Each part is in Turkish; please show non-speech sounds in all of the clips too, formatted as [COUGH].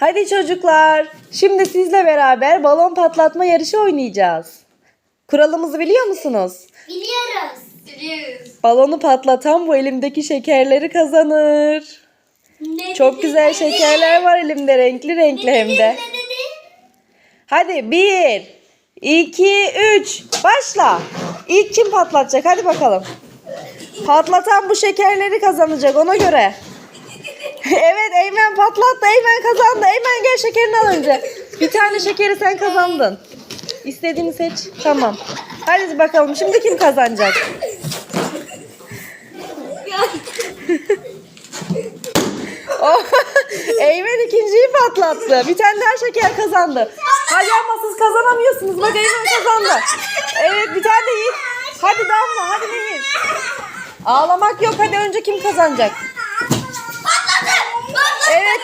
Hadi çocuklar. Şimdi sizle beraber balon patlatma yarışı oynayacağız. Kuralımızı biliyor musunuz? Biliyoruz. Biliyoruz. Balonu patlatan bu elimdeki şekerleri kazanır. Ne Çok dedi, güzel ne dedi? şekerler var elimde renkli renkli Ne hem dedi, de. ne dedi? Hadi bir, iki, üç. Başla. İlk kim patlatacak? Hadi bakalım. Patlatan bu şekerleri kazanacak ona göre. Evet Eymen patlattı. Eymen kazandı. Eymen gel şekerini al önce. Bir tane şekeri sen kazandın. İstediğini seç. Tamam. Hadi bakalım şimdi kim kazanacak? [LAUGHS] Oh, Eymen ikinciyi patlattı. Bir tane daha şeker kazandı. Hadi ama siz kazanamıyorsunuz. Bak Eymen kazandı. Evet bir tane Yiğit. Hadi Damla hadi Nehir. Ağlamak yok. Hadi önce kim kazanacak?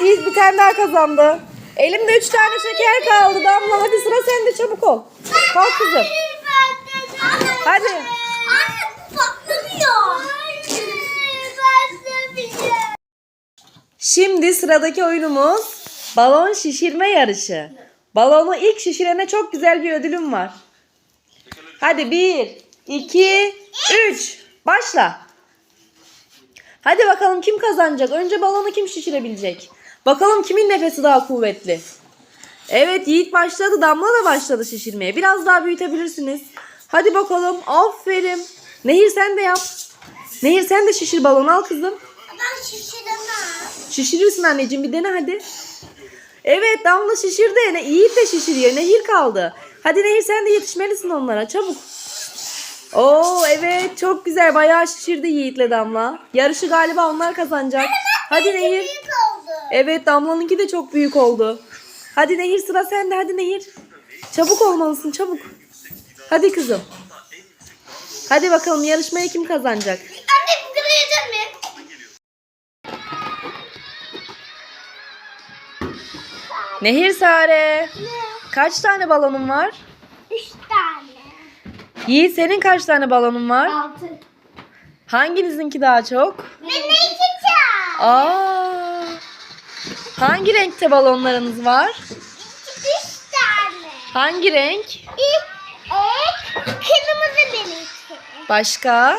Yiğit bir tane daha kazandı. Elimde üç tane şeker kaldı Damla. Hadi sıra sende çabuk ol. Kalk kızım. Hadi. Şimdi sıradaki oyunumuz balon şişirme yarışı. Balonu ilk şişirene çok güzel bir ödülüm var. Hadi bir, iki, üç. Başla. Hadi bakalım kim kazanacak? Önce balonu kim şişirebilecek? Bakalım kimin nefesi daha kuvvetli? Evet Yiğit başladı. Damla da başladı şişirmeye. Biraz daha büyütebilirsiniz. Hadi bakalım. Aferin. Nehir sen de yap. Nehir sen de şişir balonu al kızım. Ben şişiremem. Şişirirsin anneciğim bir dene hadi. Evet Damla şişirdi. Ne Yiğit de şişiriyor. Nehir kaldı. Hadi Nehir sen de yetişmelisin onlara çabuk. Oo evet çok güzel. Bayağı şişirdi Yiğit'le Damla. Yarışı galiba onlar kazanacak. Hadi Nehir. Evet Damla'nınki de çok büyük oldu. Hadi Nehir sıra sende. Hadi Nehir. Çabuk olmalısın çabuk. Hadi kızım. Hadi bakalım yarışmaya kim kazanacak? Anne bu kadar yeter mi? Nehir Sare. Kaç tane balonun var? Üç tane. Yiğit senin kaç tane balonun var? Altı. Hanginizinki daha çok? Ben ne içeceğim? Aa. Hangi renkte balonlarınız var? Üç tane. Hangi renk? İlk, ek, kırmızı benimki. Başka?